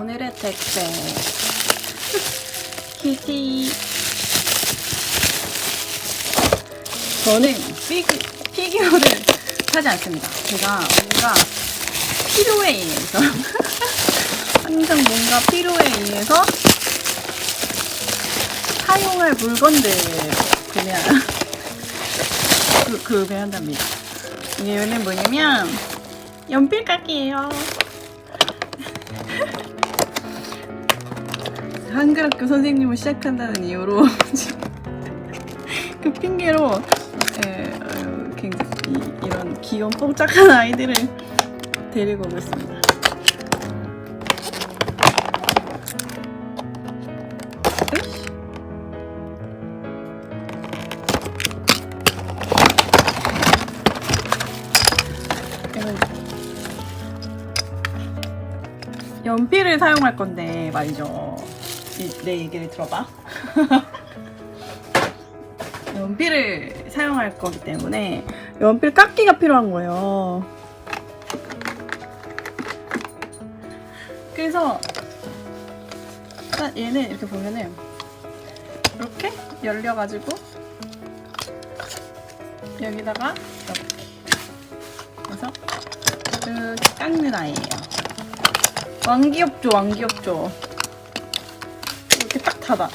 오늘의 택배 키티 저는 피규, 피규어를 사지 않습니다. 제가 뭔가 필요에 의해서 항상 뭔가 필요에 의해서 사용할 물건들 구매하 그, 구매한답니다. 이게 얘는 뭐냐면 연필깎이에요. 한글학교 선생님을 시작한다는 이유로 그 핑계로 에, 어, 굉장히 이런 귀여운 뽕짝한 아이들을 데리고. 이건 연필을 사용할 건데 말이죠. 이- 내 얘기를 들어봐. 연필을 사용할 거기 때문에 연필 깎기가 필요한 거예요. 그래서 일단 얘는 이렇게 보면은 이렇게 열려가지고 여기다가 이렇게 그래서 이렇게 깎는 아이예요. 왕귀엽죠, 왕귀엽죠. 이렇게 딱 닫아.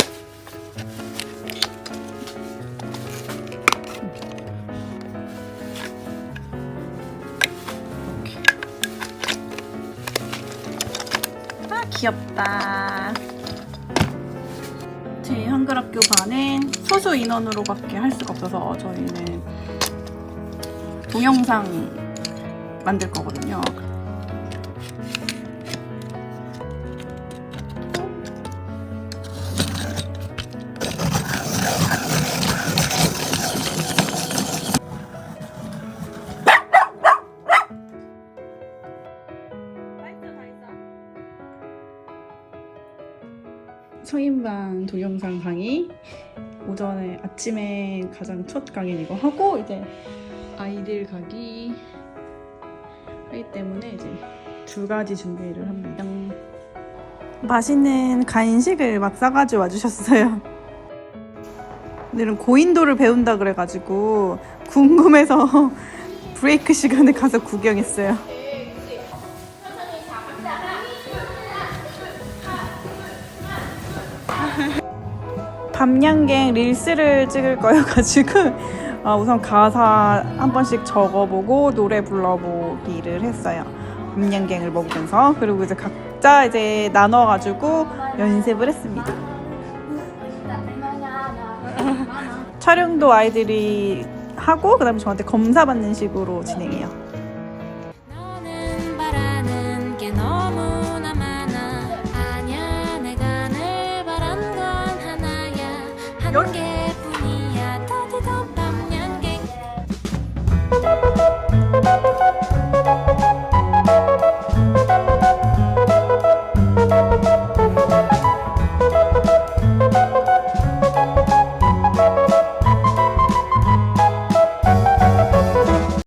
아 귀엽다. 제 한글학교 반은 소수 인원으로밖에 할 수가 없어서 저희는 동영상 만들 거거든요. 성인반 동영상 강의 오전에 아침에 가장 첫 강의는 이거 하고 이제 아이들 가기 하기 때문에 이제 두 가지 준비를 합니다. 맛있는 간식을 막 싸가지고 와주셨어요. 오늘은 고인도를 배운다 그래가지고 궁금해서 브레이크 시간에 가서 구경했어요. 밤양갱 릴스를 찍을 거여가지고 어, 우선 가사 한 번씩 적어보고 노래 불러보기를 했어요. 밤양갱을 먹으면서 그리고 이제 각자 이제 나눠가지고 연습을 했습니다. 촬영도 아이들이 하고 그다음에 저한테 검사 받는 식으로 진행해요. โดนเก็บ